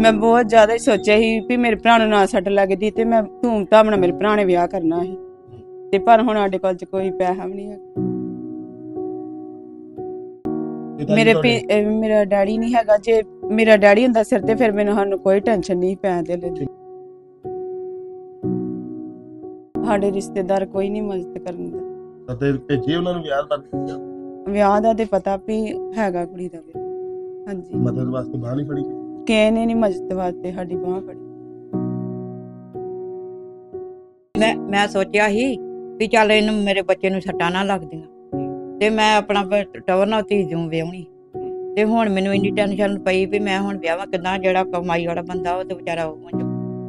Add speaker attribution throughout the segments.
Speaker 1: ਮੈਂ ਬਹੁਤ ਜ਼ਿਆਦਾ ਹੀ ਸੋਚਿਆ ਸੀ ਵੀ ਮੇਰੇ ਭਰਾ ਨੂੰ ਨਾ ਸੱਟ ਲੱਗਦੀ ਤੇ ਮੈਂ ਧੂਮ ਧਾਮ ਨਾਲ ਮੇਰੇ ਭਰਾ ਨੇ ਵਿਆਹ ਕਰਨਾ ਸੀ। ਤੇ ਪਰ ਹੁਣ ਸਾਡੇ ਕੋਲ ਚ ਕੋਈ ਪੈਸਾ ਵੀ ਨਹੀਂ ਹੈ ਮੇਰੇ ਪੀ- ਅਹ ਮੇਰਾ ਡੈਡੀ ਨਹੀਂ ਹੈਗਾ। ਜੇ ਮੇਰਾ ਡੈਡੀ ਹੁੰਦਾ ਸਿਰ ਤੇ ਫਿਰ ਮੈਨੂੰ ਸਾਨੂੰ ਕੋਈ ਟੈਨਸ਼ਨ ਨਹੀਂ ਪੈਣ ਦੇ। ਲਈ ਸਾਡੇ ਰਿਸ਼ਤੇਦਾਰ ਕੋਈ ਨਹੀਂ ਮਦਦ ਕਰਨ ਦਾ
Speaker 2: ਅਤੇ ਭੇਜੇ ਉਹਨਾਂ ਨੂੰ ਵਿਆਹ ਕਰ
Speaker 1: ਵਿਆਹ ਦਾ ਤੇ ਪਤਾ ਵੀ ਹੈਗਾ ਕੁੜੀ ਦਾ ਵਿਆਹ। ਹਾਂਜੀ।
Speaker 2: ਮਦਦ ਵਾਸਤੇ ਬਾਹ ਨਹੀਂ ਫੜੀ?
Speaker 1: ਕਿਸੇ ਨੇ ਨਹੀਂ ਮਦਦ ਵਾਸਤੇ, ਸਾਡੀ ਬਾਹ ਫੜੀ
Speaker 3: ਮੈਂ ਮੈਂ ਸੋਚਿਆ ਸੀ ਵੀ ਚੱਲ ਇਹਨੂੰ ਮੇਰੇ ਬੱਚੇ ਨੂੰ ਸੱਟਾਂ ਨਾ ਲੱਗਦੀਆਂ ਤੇ ਮੈਂ ਆਪਣਾ ਟਵਰ ਨਾਲ ਧੀ ਜੂ ਵਿਆਹਣੀ। ਤੇ ਹੁਣ ਮੈਨੂੰ ਇੰਨੀ ਟੈਨਸ਼ਨ ਪਈ ਵੀ ਮੈਂ ਹੁਣ ਵਿਆਹਾਂ ਕਿਦਾਂ, ਜਿਹੜਾ ਕਮਾਈ ਵਾਲਾ ਬੰਦਾ ਉਹ ਤੇ ਵਿਚਾਰਾ ਉਹ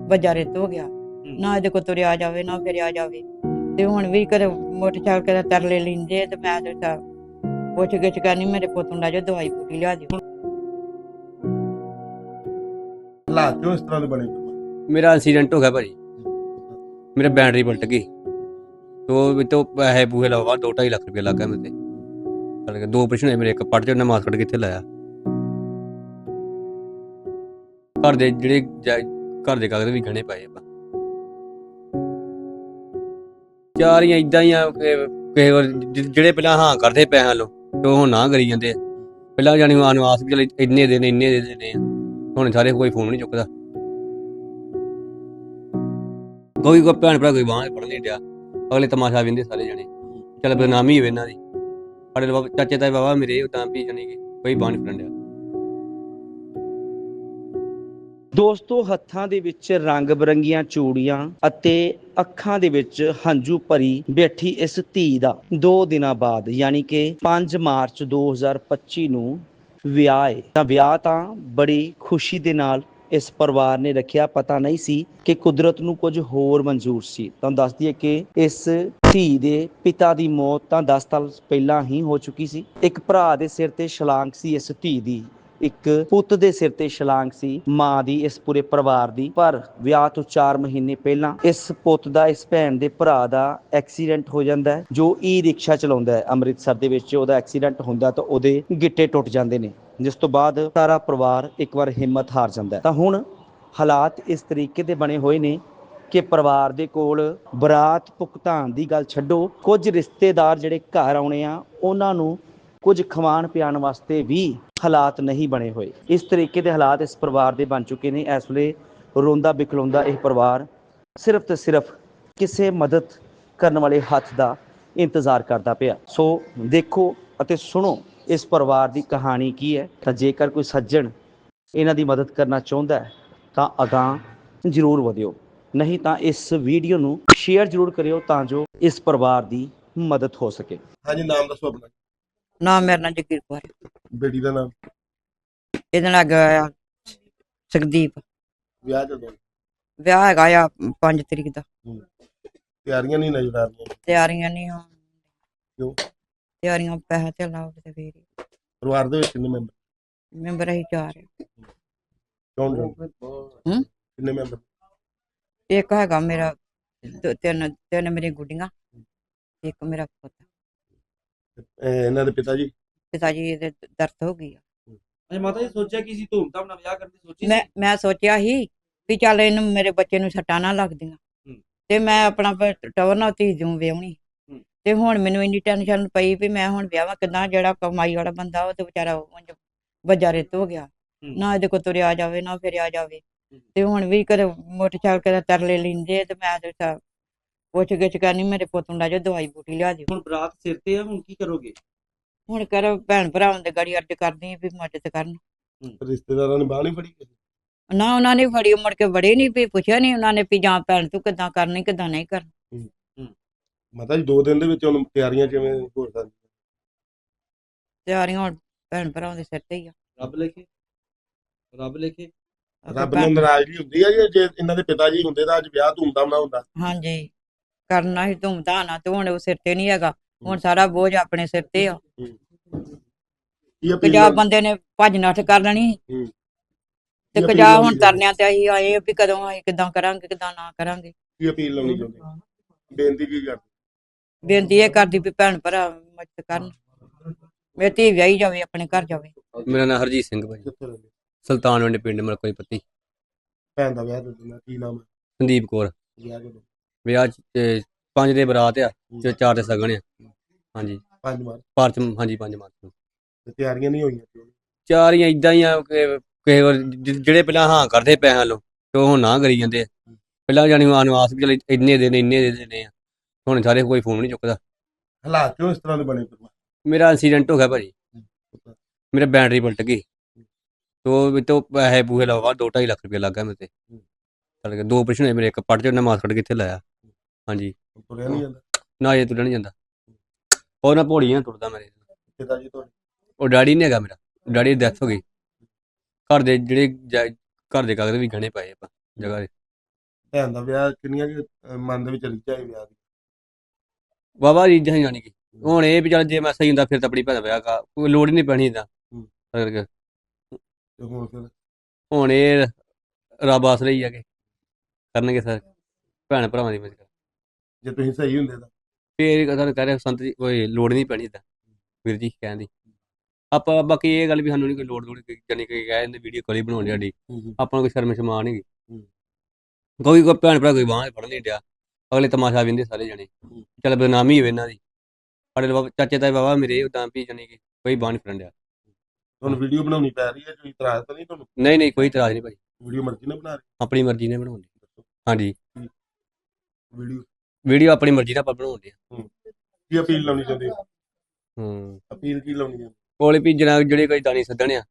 Speaker 3: ਬੱਜਾ ਰਿੱਤ ਹੋ ਗਿਆ। ਨਾ ਇਹਦੇ ਕੋ ਤੁਰਿਆ ਜਾਵੇ, ਨਾ ਫਿਰਿਆ ਜਾਵੇ। ਤੇ ਹੁਣ ਵੀ ਕਦੇ ਮੋਟਰਸਾਈਕਲ ਤੇ ਤਰਲੇ ਲਿੰਦੇ ਤੇ ਮੈਂ ਤੇ ਪੁੱਛ ਗਿੱਛ ਕਰਨੀ, ਮੇਰੇ ਪੁੱਤ ਨੂੰ ਲੈ ਜਾ ਦਵਾਈ ਬੂਟੀ ਲਿਆ ਦਿਓ।
Speaker 4: ਮੇਰਾ ਐਕਸੀਡੈਂਟ ਹੋ ਗਿਆ ਭਾਜੀ। ਮੇਰਾ ਬੈਟਰੀ ਪਲਟ ਗਈ। ਤੋ ਵੀ ਤੋ ਪੈਸੇ ਪੂਹੇ ਲਵਾ 2.5 ਲੱਖ ਰੁਪਏ ਲੱਗਾ ਮੇਰੇ ਤੇ। ਦੋ ਆਪਰੇਸ਼ਨ ਹੋਏ ਮੇਰੇ, ਇੱਕ ਪੜ ਚ ਉਹਨੇ ਮਾਸਕਟ ਕਿੱਥੇ ਲਾਇਆ। ਘਰ ਦੇ ਜਿਹੜੇ ਘਰ ਦੇ ਕਾਗਜ਼ ਵੀ ਗਣੇ ਪਏ ਆ ਚਾਰ ਹੀ ਇਦਾਂ ਹੀ ਆ ਕਿਸੇ ਵਾਰ ਜਿਹੜੇ ਪਹਿਲਾਂ ਹਾਂ ਕਰਦੇ ਪੈਸਿਆਂ ਲੋ ਤੇ ਉਹ ਨਾ ਕਰੀ ਜਾਂਦੇ ਪਹਿਲਾਂ ਜਾਨੀ ਆਨ ਵੀ ਇੰਨੇ ਦੇ ਨੇ ਇੰਨੇ ਦੇ ਦੇ ਨੇ ਹੁਣ ਸਾਰੇ ਕੋਈ ਫੋਨ ਨਹੀਂ ਚੁੱਕਦਾ। ਕੋਈ ਕੋਈ ਭੈਣ ਭਰਾ ਕੋਈ ਬਾਹਰ ਪੜਨ ਨਹੀਂ ਡਿਆ। ਅਗਲੇ ਤਮਾਸ਼ਾ ਵਿੰਦੇ ਸਾਰੇ ਜਣੇ। ਚੱਲ ਬਦਨਾਮੀ ਹੋਵੇ ਇਹਨਾਂ ਦੀ। ਸਾਡੇ ਬਾਬਾ ਚਾਚੇ ਤਾਏ ਬਾਬਾ ਮੇਰੇ, ਉਹ ਤਾਂ ਵੀ ਜਾਣੀ ਕਿ ਕੋਈ ਬਾਹਰ ਨਹੀਂ ਪੜਨ ਡਿਆ।
Speaker 5: ਦੋਸਤੋ, ਹੱਥਾਂ ਦੇ ਵਿੱਚ ਰੰਗ ਬਰੰਗੀਆਂ ਚੂੜੀਆਂ ਅਤੇ ਅੱਖਾਂ ਦੇ ਵਿੱਚ ਹੰਝੂ ਭਰੀ ਬੈਠੀ ਇਸ ਧੀ ਦਾ 2 ਦਿਨਾਂ ਬਾਅਦ, ਯਾਨੀ ਕਿ 5 ਮਾਰਚ 2025 ਨੂੰ ਵਿਆਹ ਹੈ ਤਾਂ ਵਿਆਹ ਤਾਂ ਬੜੀ ਖੁਸ਼ੀ ਦੇ ਨਾਲ ਇਸ ਪਰਿਵਾਰ ਨੇ ਰੱਖਿਆ। ਪਤਾ ਨਹੀਂ ਸੀ ਕਿ ਕੁਦਰਤ ਨੂੰ ਕੁਝ ਹੋਰ ਮਨਜ਼ੂਰ ਸੀ। ਤਾਂ ਦੱਸਦੀ ਦਈਏ ਕਿ ਇਸ ਧੀ ਦੇ ਪਿਤਾ ਦੀ ਮੌਤ ਤਾਂ 10 ਸਾਲ ਪਹਿਲਾਂ ਹੀ ਹੋ ਚੁੱਕੀ ਸੀ। ਇੱਕ ਭਰਾ ਦੇ ਸਿਰ ਤੇ ਛਲਾਂਗ ਸੀ ਇਸ ਧੀ ਦੀ। ਇੱਕ ਪੁੱਤ ਦੇ ਸਿਰ ਤੇ ਛਲਾਂਗ ਸੀ, ਮਾਂ ਦੀ ਇਸ ਪੂਰੇ ਪਰਿਵਾਰ ਦੀ। ਪਰ ਵਿਆਹ ਤੋਂ 4 ਮਹੀਨੇ ਪਹਿਲਾਂ ਇਸ ਪੁੱਤ ਦਾ, ਇਸ ਭੈਣ ਦੇ ਭਰਾ ਦਾ ਐਕਸੀਡੈਂਟ ਹੋ ਜਾਂਦਾ ਹੈ, ਜੋ ਈ ਰਿਕਸ਼ਾ ਚਲਾਉਂਦਾ ਹੈ। ਅੰਮ੍ਰਿਤਸਰ ਦੇ ਵਿੱਚ ਉਹਦਾ ਐਕਸੀਡੈਂਟ ਹੁੰਦਾ ਤਾਂ ਉਹਦੇ ਗਿੱਟੇ ਟੁੱਟ ਜਾਂਦੇ ਨੇ। ਜਿਸ ਤੋਂ ਬਾਅਦ ਸਾਰਾ ਪਰਿਵਾਰ ਇੱਕ ਵਾਰ ਹਿੰਮਤ ਹਾਰ ਜਾਂਦਾ ਤਾਂ ਹੁਣ ਹਾਲਾਤ ਇਸ ਤਰੀਕੇ ਦੇ ਬਣੇ ਹੋਏ ਨੇ ਕਿ ਪਰਿਵਾਰ ਦੇ ਕੋਲ ਬਰਾਤ ਭੁਗਤਾਨ ਦੀ ਗੱਲ ਛੱਡੋ, ਕੁਝ ਰਿਸ਼ਤੇਦਾਰ ਜਿਹੜੇ ਘਰ ਆਉਣੇ ਆ, ਉਹਨਾਂ ਨੂੰ ਕੁਝ ਖਵਾਣ ਪਿਆਣ ਵਾਸਤੇ ਵੀ ਹਾਲਾਤ ਨਹੀਂ ਬਣੇ ਹੋਏ। ਇਸ ਤਰੀਕੇ ਦੇ ਹਾਲਾਤ ਇਸ ਪਰਿਵਾਰ ਦੇ ਬਣ ਚੁੱਕੇ ਨੇ। ਇਸ ਵੇਲੇ ਰੋਂਦਾ ਬਿਕਲਾਉਂਦਾ ਇਹ ਪਰਿਵਾਰ ਸਿਰਫ ਤੇ ਸਿਰਫ ਕਿਸੇ ਮਦਦ ਕਰਨ ਵਾਲੇ ਹੱਥ ਦਾ ਇੰਤਜ਼ਾਰ ਕਰਦਾ ਪਿਆ। ਸੋ ਦੇਖੋ ਅਤੇ ਸੁਣੋ ਇਸ ਪਰਿਵਾਰ ਦੀ ਕਹਾਣੀ ਕੀ ਹੈ। ਤਾਂ ਜੇਕਰ ਕੋਈ ਸੱਜਣ ਇਹਨਾਂ ਦੀ ਮਦਦ ਕਰਨਾ ਚਾਹੁੰਦਾ ਹੈ, ਤਾਂ ਅਗਾਂਹ ਜ਼ਰੂਰ ਵਧਿਓ। ਨਹੀਂ ਤਾਂ ਇਸ ਵੀਡੀਓ ਨੂੰ ਸ਼ੇਅਰ ਜ਼ਰੂਰ ਕਰਿਓ ਤਾਂ ਜੋ ਇਸ ਪਰਿਵਾਰ ਦੀ ਮਦਦ ਹੋ ਸਕੇ।
Speaker 2: ਹਾਂਜੀ, ਨਾਮ ਦੱਸੋ ਆਪਣਾ।
Speaker 3: ਨਾ ਮੇਰਾ ਨਾਂ ਜਗੀਰ ਕੌਰ ਹੈ।
Speaker 2: ਬੇਟੀ ਦਾ ਨਾਮ?
Speaker 3: ਇਹਦੇ ਨਾਲ ਗਿਆ ਸੁਖਦੀਪ।
Speaker 2: ਵਿਆਹ ਜਦੋਂ
Speaker 3: ਵਿਆਹ ਹੈਗਾ ਆ 5 ਤਰੀਕ ਦਾ।
Speaker 2: ਤਿਆਰੀਆਂ ਨਹੀਂ ਨਜ਼ਰ ਆ ਰਹੀਆਂ?
Speaker 3: ਤਿਆਰੀਆਂ ਨਹੀਂ ਹੋਣ।
Speaker 2: ਕਿਉਂ?
Speaker 3: ਤਿਆਰੀਆਂ ਪੈਸਾ ਤੇ ਲਾਓ ਤੇ ਫੇਰ ਹੀ।
Speaker 2: ਪਰਿਵਾਰ ਦੇ ਵਿੱਚ ਕਿੰਨੇ ਮੈਂਬਰ?
Speaker 3: ਮੈਂਬਰ ਅਸੀਂ ਚਾਰ ਆ।
Speaker 2: ਕੌਣ ਕੌਣ?
Speaker 3: ਹੂੰ?
Speaker 2: ਕਿੰਨੇ ਮੈਂਬਰ?
Speaker 3: ਇੱਕ ਹੈਗਾ ਮੇਰਾ ਦੋ- ਤਿੰਨ ਤਿੰਨ ਮੇਰੀ ਗੁੱਡੀਆਂ ਇੱਕ ਮੇਰਾ ਪੁੱਤ।
Speaker 2: ਇਹ ਇਹਨਾਂ ਦੇ ਪਿਤਾ ਜੀ
Speaker 3: ਪਿਤਾ ਜੀ ਦੇ ਦਰਦ ਹੋ ਗਈ ਆ
Speaker 6: ਅਜੇ ਮਾਤਾ ਜੀ ਸੋਚਿਆ ਕਿ ਸੀ ਧੂਮਧਾਮ ਨਾਲ ਵਿਆਹ ਕਰਨ ਦੀ ਸੋਚੀ
Speaker 3: ਮੈਂ ਮੈਂ ਸੋਚਿਆ ਸੀ ਵੀ ਚੱਲ ਇਹਨੂੰ ਮੇਰੇ ਬੱਚੇ ਨੂੰ ਸੱਟਾਂ ਨਾ ਲੱਗਦੀਆਂ
Speaker 6: ਹੂੰ।
Speaker 3: ਤੇ ਮੈਂ ਆਪਣਾ ਟਵਰ ਨਾਲ ਧੀ ਜੂ ਵਿਆਹਣੀ
Speaker 6: ਹੂੰ।
Speaker 3: ਤੇ ਹੁਣ ਮੈਨੂੰ ਇੰਨੀ ਟੈਨਸ਼ਨ ਪਈ ਵੀ ਮੈਂ ਹੁਣ ਵਿਆਹਾਂ ਕਿਦਾਂ ਜਿਹੜਾ ਕਮਾਈ ਵਾਲਾ ਬੰਦਾ ਉਹ ਤੇ ਵਿਚਾਰਾ ਉਂਝ ਬੱਜਾ ਰਿੱਤ ਹੋ ਗਿਆ
Speaker 6: ਹੂੰ।
Speaker 3: ਨਾ ਇਹਦੇ ਕੋ ਤੁਰਿਆ ਜਾਵੇ ਨਾ ਫਿਰਿਆ ਜਾਵੇ
Speaker 6: ਹੂੰ।
Speaker 3: ਤੇ ਹੁਣ ਵੀ ਕਦੇ ਮੋਟਰਸਾਈਕਲ ਤੇ ਤਰਲੇ ਲਿੰਦੇ ਤੇ ਮੈਂ ਤੇ ਤਾਂ ਪੁੱਛ ਗਿੱਛ ਕਰਨੀ ਮੇਰੇ ਪੁੱਤ ਨੂੰ ਲੈ ਜਾ ਦਵਾਈ ਬੂਟੀ ਲਿਆ ਦਿਓ।
Speaker 6: ਹੁਣ ਬਰਾਤ ਸਿਰ ਤੇ ਆ ਹੁਣ ਕੀ ਕਰੋਗੇ?
Speaker 3: ਹੁਣ ਕਰ ਭੈਣ ਭਰਾਵਾਂ ਦੇ ਗੜੀ ਅਰਜ ਕਰਦੀ ਆ ਵੀ ਮਦਦ ਕਰਨ।
Speaker 2: ਰਿਸ਼ਤੇਦਾਰਾਂ ਨੇ ਬਾਹ ਨਹੀਂ ਫੜੀ
Speaker 3: ਨਾ ਉਹਨਾਂ ਨੇ ਫੜੀ ਮੁੜ ਕੇ ਬੜੇ ਨਹੀਂ ਵੀ ਪੁੱਛਿਆ ਨਹੀਂ ਉਹਨਾਂ ਨੇ ਵੀ ਜਾਂ ਭੈਣ ਤੂੰ ਕਿਦਾਂ ਕਰਨੀ ਕਿਦਾਂ ਨਹੀਂ ਕਰਨੀ।
Speaker 2: ਮਾਤਾ ਜੀ ਦੋ ਦਿਨ ਦੇ ਵਿੱਚ ਹੁਣ ਤਿਆਰੀਆਂ ਕਿਵੇਂ ਹੋ ਸਕਦੀਆਂ
Speaker 3: ਤਿਆਰੀਆਂ ਹੁਣ ਭੈਣ ਭਰਾਵਾਂ ਦੇ ਸਿਰ ਤੇ ਹੀ ਆ।
Speaker 6: ਰੱਬ ਲਿਖੇ। ਰੱਬ ਲਿਖੇ।
Speaker 2: ਰੱਬ ਨੂੰ ਨਾਰਾਜ਼ਗੀ ਹੁੰਦੀ ਜੀ ਜੇ ਇਹਨਾਂ ਦੇ ਪਿਤਾ ਜੀ ਹੁੰਦੇ ਤਾਂ ਅੱਜ ਵਿਆਹ ਧੂਮਧਾਮ ਨਾਲ ਹੁੰਦਾ।
Speaker 3: ਹਾਂਜੀ। ਕਰਨਾ ਹੀ ਧੂਮਧਾਮ ਨਾਲ ਤੇ ਹੁਣ ਉਹ ਸਿਰ ਤੇ ਨਹੀਂ ਹੈਗਾ ਹੁਣ ਸਾਰਾ ਬੋਝ ਆਪਣੇ ਸਿਰ ਤੇ ਆ। ਕਜਾ ਬੰਦੇ ਨੇ ਭੱਜ ਨੱਠ ਕਰ ਲੈਣੀ। ਤੇ ਕਜਾ ਹੁਣ ਤਰਨਿਆਂ ਤੇ ਅਸੀਂ ਆਏ ਆ ਵੀ ਕਦੋਂ ਅਸੀਂ ਕਿਦਾਂ ਕਰਾਂਗੇ ਕਿਦਾਂ ਨਾ ਕਰਾਂਗੇ।
Speaker 2: ਕੀ ਅਪੀਲ ਲਾਉਣੀ ਚਾਹੁੰਦੇ? ਬੇਨਤੀ ਕੀ ਕਰਦੇ
Speaker 3: ਬੇਨਤੀ ਇਹ ਕਰਦੀ ਵੀ ਭੈਣ ਭਰਾ ਮਦਦ ਕਰਨ। ਮੇਰੀ ਧੀ ਵਿਆਹੀ ਜਾਵੇ ਆਪਣੇ ਘਰ ਜਾਵੇ।
Speaker 4: ਮੇਰਾ ਨਾਮ ਹਰਜੀਤ ਸਿੰਘ
Speaker 2: ਰਹਿੰਦੇ?
Speaker 4: ਸੁਲਤਾਨ ਵੰਡੇ ਪਿੰਡ ਮਲਕੋਈ ਪੱਤੀ
Speaker 2: ਭੈਣ ਦਾ ਵਿਆਹ ਕਰਨਾ ਕੀ ਨਾਮ ਹੈ?
Speaker 4: ਸੰਦੀਪ ਕੌਰ।
Speaker 2: ਵਿਆਹ ਕਦੋਂ?
Speaker 4: ਵਿਆਹ ਤੇ ਪੰਜ ਦੇ ਬਰਾਤ ਆ ਤੇ ਚਾਰ ਦੇ ਸਗਣ ਆ। ਹਾਂਜੀ।
Speaker 2: ਪੰਜ ਮਾਰ
Speaker 4: ਪਾਰਚ ਹਾਂਜੀ ਪੰਜ ਮਾਰਚ ਨੂੰ।
Speaker 2: ਤੇ ਤਿਆਰੀਆਂ ਨਹੀਂ ਹੋਈਆਂ?
Speaker 4: ਚਾਰ ਹੀ ਇਦਾਂ ਹੀ ਆ ਕਿ ਕਿਸੇ ਵਾਰ ਜ- ਜਿਹੜੇ ਪਹਿਲਾਂ ਹਾਂ ਕਰਦੇ ਪੈਸਿਆਂ ਲੋ ਤੇ ਉਹ ਹੁਣ ਨਾ ਕਰੀ ਜਾਂਦੇ ਆ। ਪਹਿਲਾਂ ਜਾਨੀ ਆਨਵਾਸ ਵੀ ਚਲ ਇੰਨੇ ਦਿਨ ਇੰਨੇ ਦੇ ਦੇਣੇ ਆ। ਹੁਣ ਸਾਰੇ ਕੋਈ ਫੋਨ ਨਹੀਂ ਚੁੱਕਦਾ।
Speaker 2: ਹਾਲਾਤ ਕਿਉਂ ਇਸ ਤਰ੍ਹਾਂ ਦੇ ਬਣੇ ਪਰਿਵਾਰ
Speaker 4: ਮੇਰਾ ਐਕਸੀਡੈਂਟ ਹੋ ਗਿਆ ਭਾਜੀ। ਮੇਰਾ ਬੈਟਰੀ ਪਲਟ ਗਈ। ਤੋ ਵੀ ਤੋਂ ਪੈਸੇ ਪੂਹੇ ਲਵਾ 2.5 ਲੱਖ ਰੁਪਏ ਲੱਗਾ ਮੇਰੇ ਤੇ। ਚਲ ਗਿਆ ਦੋ ਆਪਰੇਸ਼ਨ ਹੋਏ ਮੇਰੇ ਇੱਕ ਪੱਟ ਚ ਉਹਨੇ ਮਾਸ ਕੱਢ ਕੇ ਇੱਥੇ ਲਾਇਆ। ਹਾਂਜੀ।
Speaker 2: ਤੁਰਿਆ ਨਹੀਂ ਜਾਂਦਾ?
Speaker 4: ਨਾ ਇਹ ਤੁਰਨ ਨਹੀਂ ਜਾਂਦਾ। ਉਹ ਨਾ ਭੋੜੀਆਂ ਤੁਰਦਾ ਮੇਰੇ।
Speaker 2: ਪਿਤਾ ਜੀ ਤੁਹਾਡੇ?
Speaker 4: ਉਹ ਡੈਡੀ ਨਹੀਂ ਹੈਗਾ ਮੇਰਾ। ਡੈਡੀ ਦੀ ਡੈਥ ਹੋ ਗਈ। ਘਰ ਦੇ ਜਿਹੜੇ ਜਾ- ਘਰ ਦੇ ਕਾਗਜ਼ ਵੀ ਗਣੇ ਪਏ ਆਪਾਂ ਜਗ੍ਹਾ ਦੇ।
Speaker 2: ਭੈਣ ਦਾ ਵਿਆਹ ਕਿੰਨੀਆਂ ਕੁ, ਮਨ ਦੇ ਵਿੱਚ ਰੀਝਾਂ ਹੈ ਵਿਆਹ ਦੀ?
Speaker 4: ਵਾਵਾ ਰੀਝਾਂ ਹੀ ਜਾਣੀ ਕਿ। ਹੁਣ ਇਹ ਵੀ ਚੱਲ ਜੇ ਮੈਂ ਸਹੀ ਹੁੰਦਾ ਫਿਰ ਤਾਂ ਆਪਣੀ ਭੈਣ ਦਾ ਵਿਆਹ ਕਰ। ਕੋਈ ਲੋੜ ਹੀ ਨਹੀਂ ਪੈਣੀ ਇਦਾਂ ਕਰਕੇ
Speaker 2: ਤੇ ਹੁਣ ਫਿਰ?
Speaker 4: ਹੁਣ ਇਹ ਰੱਬ ਆਸਰੇ ਹੀ ਆ ਕੇ। ਕਰਨਗੇ ਸਰ। ਭੈਣ ਭਰਾਵਾਂ ਦੀ ਮਦਦ
Speaker 2: ਜੇ ਤੁਸੀਂ ਸਹੀ ਹੁੰਦੇ ਤਾਂ।
Speaker 4: ਫੇਰ ਤੁਹਾਨੂੰ ਕਹਿ ਰਿਹਾ ਸੰਤ ਜੀ ਕੋਈ ਲੋੜ ਨਹੀਂ ਪੈਣੀ ਇਦਾਂ ਵੀਰ ਜੀ ਕਹਿਣ ਦੀ। ਆਪਾਂ ਬਾਕੀ ਇਹ ਗੱਲ ਵੀ ਸਾਨੂੰ ਨਹੀਂ ਕੋਈ ਲੋੜ ਲੋੜ ਜਾਨੀ ਕਿ ਕਹਿ ਦਿੰਦੇ ਵੀਡੀਓ ਕਾਲ ਹੀ ਬਣਾਉਣੀ ਸਾਡੀ। ਆਪਾਂ ਨੂੰ ਕੋਈ ਸ਼ਰਮ ਸ਼ਮਾ ਨਹੀਂ। ਕੋਈ ਕੋਈ ਭੈਣ ਭਰਾ ਕੋਈ ਬਾਹਰ ਪੜਨ ਨਹੀਂ ਡਿਆ। ਅਗਲੇ ਤਮਾਸ਼ਾ ਵਿੰਦੇ ਸਾਰੇ ਜਣੇ। ਚੱਲ ਬਦਨਾਮੀ ਹੋਵੇ ਇਹਨਾਂ ਦੀ। ਸਾਡੇ ਬਾਬਾ ਚਾਚੇ ਤਾਏ ਬਾਬਾ ਮੇਰੇ ਉਦਾਂ ਵੀ ਜਾਨੀ ਕਿ ਕੋਈ ਬਾਹਰ ਨਹੀਂ ਫੜਨ ਡਿਆ।
Speaker 2: ਤੁਹਾਨੂੰ ਵੀਡੀਓ ਬਣਾਉਣੀ ਪੈ ਰਹੀ ਹੈ ਕੋਈ ਇਤਰਾਜ਼ ਤਾਂ ਨਹੀਂ ਤੁਹਾਨੂੰ?
Speaker 4: ਨਹੀਂ ਨਹੀਂ ਕੋਈ ਇਤਰਾਜ਼ ਨਹੀਂ ਭਾਈ।
Speaker 2: ਵੀਡੀਓ ਮਰਜ਼ੀ ਨਾਲ ਬਣਾ ਰਹੇ
Speaker 4: ਆਪਣੀ ਮਰਜ਼ੀ ਨਾਲ ਬਣਾਉਂਦੇ ਹਾਂਜੀ।
Speaker 2: ਵੀਡੀਓ
Speaker 4: ਵੀਡੀਓ ਆਪਣੀ ਮਰਜ਼ੀ ਨਾਲ ਆਪਾਂ ਬਣਾਉਂਦੇ ਆ
Speaker 2: ਕੀ ਅਪੀਲ ਲਾਉਣੀ ਚਾਹੁੰਦੇ ਹੋ?
Speaker 4: ਹੂੰ।
Speaker 2: ਅਪੀਲ ਕੀ ਲਾਉਣੀ ਹੈ?
Speaker 4: ਕੋਲੇ ਵੀ ਜਨਾ ਜਿਹੜੇ ਕੋਈ ਦਾਨੀ ਸੱਦਣ ਆ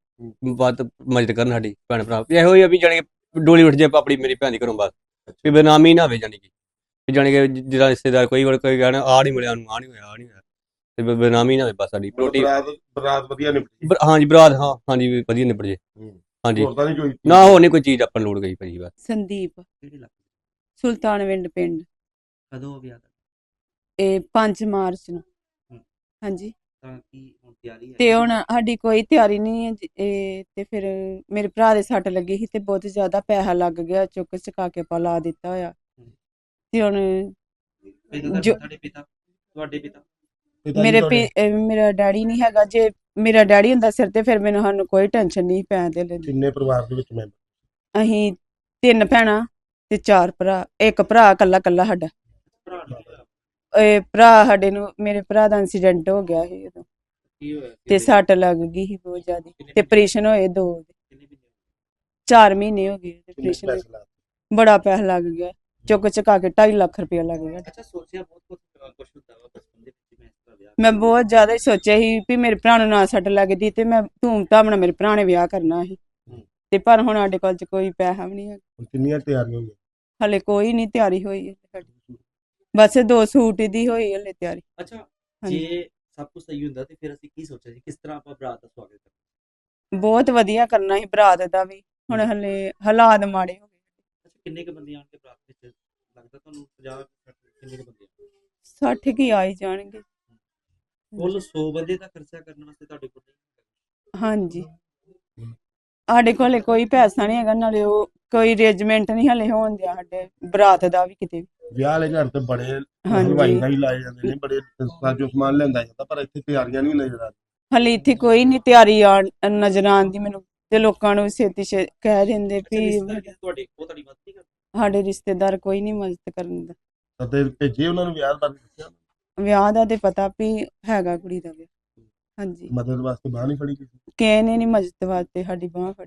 Speaker 4: ਵੱਧ ਮਦਦ ਕਰਨ ਸਾਡੀ ਭੈਣ ਭਰਾ। ਵੀ ਇਹੋ ਹੀ ਆ ਵੀ ਜਾਣੀ ਕਿ ਡੋਲੀ ਉੱਠ ਜੇ ਆਪਣੀ ਮੇਰੀ ਭੈਣ ਦੀ ਘਰੋਂ ਬਸ ਵੀ ਬੇਨਾਮੀ ਨਾ ਹੋਵੇ ਜਾਣੀ ਕਿ। ਵੀ ਜਾਣੀ ਕਿ ਜਿਹੜਾ ਰਿਸ਼ਤੇਦਾਰ ਕੋਈ ਵਾਰ ਕੋਈ ਕਹਿਣਾ ਆ ਨਹੀਂ ਮਿਲਿਆ ਨੂੰ ਆ ਨਹੀਂ ਹੋਇਆ ਆ ਨਹੀਂ ਹੋਇਆ। ਤੇ ਬੇਨਾਮੀ ਨਾ ਹੋਵੇ ਬਸ ਸਾਡੀ। ਰੋਟੀ
Speaker 2: ਬਰਾਤ ਬਰਾਤ ਵਧੀਆ ਨਿਪਟੀ
Speaker 4: ਹਾਂਜੀ ਬਰਾਤ ਹਾਂ ਹਾਂਜੀ ਵੀ ਵਧੀਆ ਨਿਬੜ ਜੇ। ਹਾਂਜੀ।
Speaker 2: ਹੋਰ ਤਾਂ ਨਹੀਂ ਕੋਈ?
Speaker 4: ਨਾ ਹੋਰ ਨਹੀਂ ਕੋਈ ਚੀਜ਼ ਆਪਾਂ ਨੂੰ ਲੋੜ ਗਈ ਭਾਜੀ ਬਸ।
Speaker 1: ਸੰਦੀਪ। ਸੁਲਤਾਨਵਿੰਡ ਪਿੰਡ।
Speaker 6: ਕਦੋਂ ਵਿਆਹ ਦਾ
Speaker 1: ਇਹ 5 ਮਾਰਚ ਨੂੰ।
Speaker 6: ਹਮ।
Speaker 1: ਹਾਂਜੀ।
Speaker 6: ਤਾਂ ਕੀ ਹੁਣ ਤਿਆਰੀ ਹੈ?
Speaker 1: ਤੇ ਹੁਣ ਸਾਡੀ ਕੋਈ ਤਿਆਰੀ ਨਹੀਂ ਹੈ ਜੀ, ਇਹ ਤੇ ਫਿਰ ਮੇਰੇ ਭਰਾ ਦੇ ਸੱਟ ਲੱਗੀ ਸੀ ਤੇ ਬਹੁਤ ਜ਼ਿਆਦਾ ਪੈਸਾ ਲੱਗ ਗਿਆ ਚੁੱਕ ਚੁਕਾ ਕੇ ਪਾ ਲਾ ਦਿੱਤਾ ਹੋਇਆ। ਤੇ ਹੁਣ
Speaker 6: ਪਹਿਲਾਂ
Speaker 1: ਜੋ-
Speaker 6: ਤੁਹਾਡੇ ਪਿਤਾ ਤੁਹਾਡੇ ਪਿਤਾ।
Speaker 2: ਪਿਤਾ ਜੀ
Speaker 1: ਮੇਰੇ
Speaker 2: ਤੁਹਾਡੇ।
Speaker 1: ਮੇਰਾ ਡੈਡੀ ਨਹੀਂ ਹੈਗਾ ਜੇ ਮੇਰਾ ਡੈਡੀ ਹੁੰਦਾ ਸਿਰ ਤੇ ਫਿਰ ਮੈਨੂੰ ਸਾਨੂੰ ਕੋਈ ਟੈਨਸ਼ਨ ਨਹੀਂ ਪੈਣ ਦੇ। ਲੈਂਦੀ
Speaker 2: ਕਿੰਨੇ ਪਰਿਵਾਰ ਦੇ ਵਿੱਚ ਮੈਂਬਰ?
Speaker 1: ਅਸੀਂ ਤਿੰਨ ਭੈਣਾਂ ਤੇ ਚਾਰ ਭਰਾ ਇੱਕ ਭਰਾ ਇਕੱਲਾ ਇਕੱਲਾ ਸਾਡਾ? ਇਹ ਭਰਾ ਸਾਡੇ ਨੂੰ ਮੇਰੇ ਭਰਾ ਦਾ ਇਨਸੀਡੈਂਟ ਹੋ ਗਿਆ ਸੀ ਉਦੋਂ।
Speaker 6: ਕੀ ਹੋਇਆ?
Speaker 1: ਤੇ ਸੱਟ ਲੱਗ ਗਈ ਸੀ ਬਹੁਤ ਜ਼ਿਆਦਾ। ਤੇ ਆਪਰੇਸ਼ਨ ਹੋਏ? ਦੋ
Speaker 6: ਕਿੰਨੇ ਮਹੀਨੇ ਹੋਏ?
Speaker 1: 4 ਮਹੀਨੇ ਹੋ ਗਏ ਆਪਰੇਸ਼ਨ ਬੜਾ ਪੈਸਾ ਲੱਗ ਗਿਆ। ਚੁੱਕ ਚੁਕਾ ਕੇ 2.5 ਲੱਖ ਰੁਪਇਆ ਲੱਗ ਗਿਆ।
Speaker 6: ਅੱਛਾ ਸੋਚਿਆ ਬਹੁਤ ਕੁਝ ਕੁਝ ਹੁੰਦਾ ਵਾ ਬਚਪਨ ਦੇ ਵਿੱਚ ਮੈਂ ਇਸ ਤਰ੍ਹਾਂ ਵਿਆਹ
Speaker 1: ਮੈਂ ਬਹੁਤ ਜ਼ਿਆਦਾ ਹੀ ਸੋਚਿਆ ਸੀ ਵੀ ਮੇਰੇ ਭਰਾ ਨੂੰ ਨਾ ਸੱਟ ਲੱਗਦੀ ਤੇ ਮੈਂ ਧੂਮ ਧਾਮ ਨਾਲ ਮੇਰੇ ਭਰਾ ਨੇ ਵਿਆਹ ਕਰਨਾ ਸੀ। ਤੇ ਪਰ ਹੁਣ ਸਾਡੇ ਕੋਲ ਚ ਕੋਈ ਪੈਸਾ ਵੀ ਨਹੀਂ ਹੈ
Speaker 2: ਹੁਣ ਕਿੰਨੀਆਂ ਤਿਆਰੀਆਂ ਹੋਈਆਂ?
Speaker 1: ਹਲੇ ਕੋਈ ਨਹੀਂ ਤਿਆਰੀ ਹੋਈ ਹੈ ਸਾਡੀ। ਬਸ ਦੋ ਸੂਟ ਦੀ ਹੋਈ ਹਲੇ ਤਿਆਰੀ।
Speaker 6: ਅੱਛਾ
Speaker 1: ਹਾਂਜੀ।
Speaker 6: ਜੇ ਸਭ ਕੁਝ ਸਹੀ ਹੁੰਦਾ ਤੇ ਫਿਰ ਅਸੀਂ ਕੀ ਸੋਚਿਆ ਸੀ ਕਿਸ ਤਰ੍ਹਾਂ ਆਪਾਂ ਬਰਾਤ ਦਾ ਸਵਾਗਤ ਕਰਾਂਗੇ
Speaker 1: ਬਹੁਤ ਵਧੀਆ ਕਰਨਾ ਸੀ ਬਰਾਤ ਦਾ ਵੀ ਹੁਣ ਹਲੇ ਹਾਲਾਤ ਮਾੜੇ ਹੋ ਗਏ।
Speaker 6: ਅੱਛਾ ਕਿੰਨੇ ਕ ਬੰਦੇ ਆਣਗੇ ਬਰਾਤ ਵਿੱਚ? ਲੱਗਦਾ ਤੁਹਾਨੂੰ 50 ਕਿੰਨੇ ਕ ਬੰਦੇ
Speaker 1: 60 ਕੀ ਆਈ ਜਾਣਗੇ।
Speaker 6: ਕੁੱਲ 100 ਬੰਦੇ ਦਾ ਖਰਚਾ ਕਰਨ ਵਾਸਤੇ ਤੁਹਾਡੇ ਕੋਲ ਨਹੀਂ
Speaker 1: ਹਾਂਜੀ। ਸਾਡੇ ਕੋਲੇ ਕੋਈ ਪੈਸਾ ਨਹੀਂ ਹੈਗਾ ਨਾਲੇ ਉਹ ਕੋਈ ਅਰੇਂਜਮੈਂਟ ਨਹੀਂ ਹਲੇ ਹੋਣ ਦਿਆ ਸਾਡੇ ਬਰਾਤ ਦਾ ਵੀ ਕਿਤੇ ਵੀ।
Speaker 2: ਵਿਆਹ ਵਾਲੇ ਘਰ ਤੇ ਬੜੇ
Speaker 1: ਹਾਂਜੀ।
Speaker 2: ਹਲਵਾਈ ਦਾ ਹੀ ਲਾਏ ਜਾਂਦੇ ਨੇ ਬੜੇ ਸਾਜੋ ਸਮਾਨ ਲੈਂਦਾ ਜਾਂਦਾ ਪਰ ਇੱਥੇ ਤਿਆਰੀਆਂ ਨਹੀਂ ਨਜ਼ਰ ਆ
Speaker 1: ਹਲੇ ਇੱਥੇ ਕੋਈ ਨਹੀਂ ਤਿਆਰੀ ਆਣ ਨਜ਼ਰ ਆਉਂਦੀ ਮੈਨੂੰ ਤੇ ਲੋਕਾਂ ਨੂੰ ਛੇਤੀ ਛੇ ਕਹਿ ਦਿੰਦੇ ਵੀ
Speaker 6: ਤੁਹਾਡੇ ਉਹ ਤੁਹਾਡੀ ਮਦਦ ਨਹੀਂ ਕਰਦੇ?
Speaker 1: ਸਾਡੇ ਰਿਸ਼ਤੇਦਾਰ ਕੋਈ ਨਹੀਂ ਮਦਦ ਕਰਨ ਦਾ
Speaker 2: ਤਾਂ ਤੇ ਭੇਜੇ ਉਹਨਾਂ ਨੂੰ ਵਿਆਹ ਬਾਰੇ ਦੱਸਿਆ?
Speaker 1: ਵਿਆਹ ਦਾ ਤੇ ਪਤਾ ਵੀ ਹੈਗਾ ਕੁੜੀ ਦਾ ਵਿਆਹ ਹਾਂਜੀ।
Speaker 2: ਮਦਦ ਵਾਸਤੇ ਬਾਹ ਨਹੀਂ ਫੜੀ ਕਿਸੇ?
Speaker 1: ਕਿਸੇ ਨੇ ਨਹੀਂ ਮਦਦ ਵਾਸਤੇ ਸਾਡੀ ਬਾਹ ਫੜੀ।